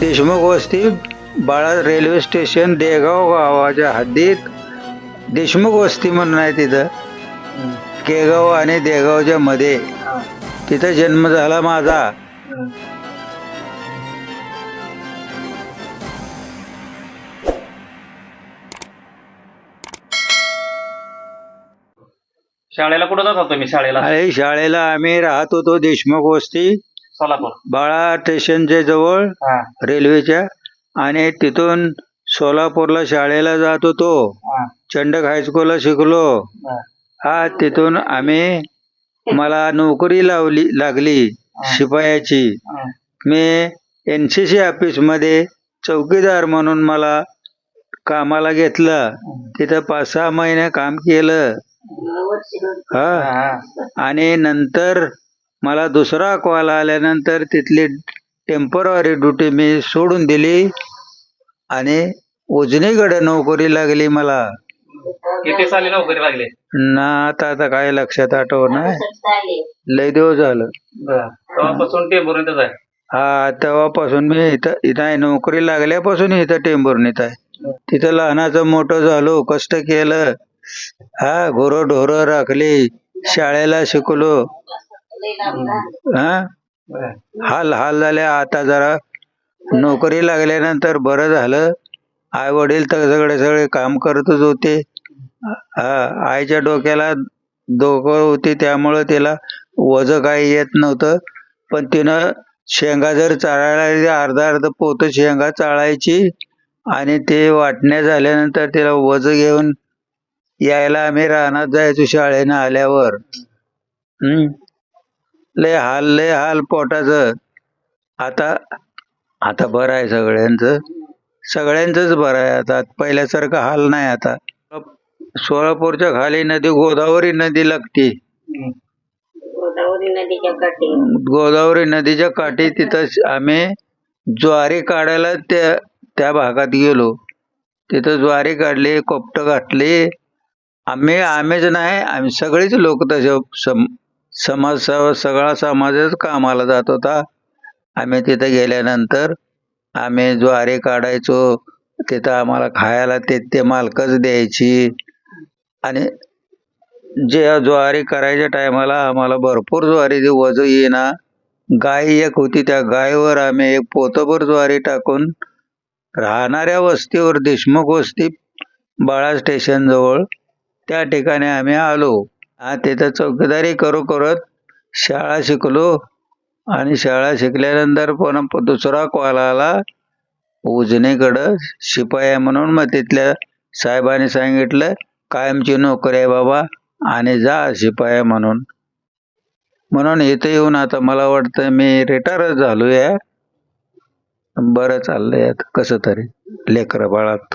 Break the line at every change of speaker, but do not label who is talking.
देशमुख वस्ती बाळा railway station Degaon गावाच्या हद्दीत देशमुख वस्ती म्हणून आहे तिथं. केगाव आणि देगावच्या मध्ये. तिथं जन्म झाला माझा.
शाळेला कुठं जात होतो मी शाळेला?
आणि शाळेला आम्ही राहत होतो देशमुख वस्ती.
सोलापूर.
बाळा स्टेशनच्या जवळ
हा.
रेल्वेच्या आणि तिथून सोलापूरला शाळेला जात होतो.
हा.
चंडक हायस्कूलला शिकलो.
हा.
हा तिथून आम्ही मला नोकरी लावली लागली शिपायाची.
हा.
मी एन सी सी ऑफिसमध्ये चौकीदार म्हणून मला कामाला घेतलं. तिथं पाच सहा महिने काम केलं. हा.
हा.
आणि नंतर मला दुसरा कॉल आल्यानंतर तिथली टेंपररी ड्युटी मी सोडून दिली आणि उजनीकडे नोकरी लागली मला.
किती साली नोकरी लागली?
ना आता आता काय लक्षात आठवणार लय दिवस झालं.
तेव्हापासून आहे.
हा तेव्हापासून मी इथं इथं आहे. नोकरी लागल्यापासून इथं टेंभुर्णीत आहे. तिथं लहानाचं मोठं झालो कष्ट केलं. हा गुरं ढोरं राखली. शाळेला शिकलो. हा? हाल हाल झाले आता जरा नोकरी लागल्यानंतर बरं झालं. आई वडील तर सगळे सगळे काम करतच होते. हा आईच्या डोक्याला डोकं होती त्यामुळं तिला वज काही येत नव्हतं. पण तिनं शेंगा जर चाळायला अर्धा अर्ध पोत शेंगा चाळायची आणि ते वाटण्या झाल्यानंतर तिला वज घेऊन यायला आम्ही रानात जायचो शाळेनं आल्यावर. हम्म. लय हाल लय हाल पोटाचं. आता आता बरं आहे सगळ्यांचं. सगळ्यांचंच बरं आहे आता. पहिल्यासारखं हाल नाही आता. सोलापूरच्या खाली नदी गोदावरी नदी लागते.
गोदावरी नदीच्या काठी.
गोदावरी नदीच्या काठी तिथं आम्ही ज्वारी काढायला त्या त्या भागात गेलो. तिथं ज्वारी काढली कोपट घातली. आम्ही आम्हीच नाही आम्ही सगळेच लोक तसे सम समाज सगळा समाजच कामाला जात होता. आम्ही तिथं गेल्यानंतर आम्ही ज्वारी काढायचो तिथं आम्हाला खायला ते ते मालकच द्यायची. आणि जे ज्वारी करायच्या टायमाला आम्हाला भरपूर ज्वारी वजू येईना गाय एक होती त्या गायवर आम्ही एक पोतभर ज्वारी टाकून राहणाऱ्या वस्तीवर देशमुख वस्ती बाळा स्टेशन जवळ त्या ठिकाणी आम्ही आलो. हा तिथं चौकीदारी करू करत शाळा शिकलो. आणि शाळा शिकल्यानंतर पण दुसरा कॉल आला उजनीकडं शिपाया म्हणून मग तिथल्या साहेबांनी सांगितलं कायमची नोकरी आहे बाबा आणि जा शिपाया म्हणून. म्हणून इथे येऊन आता मला वाटतं मी रिटायरच झालो या बरं चाललंय आता कसं तरी लेकरं बाळात.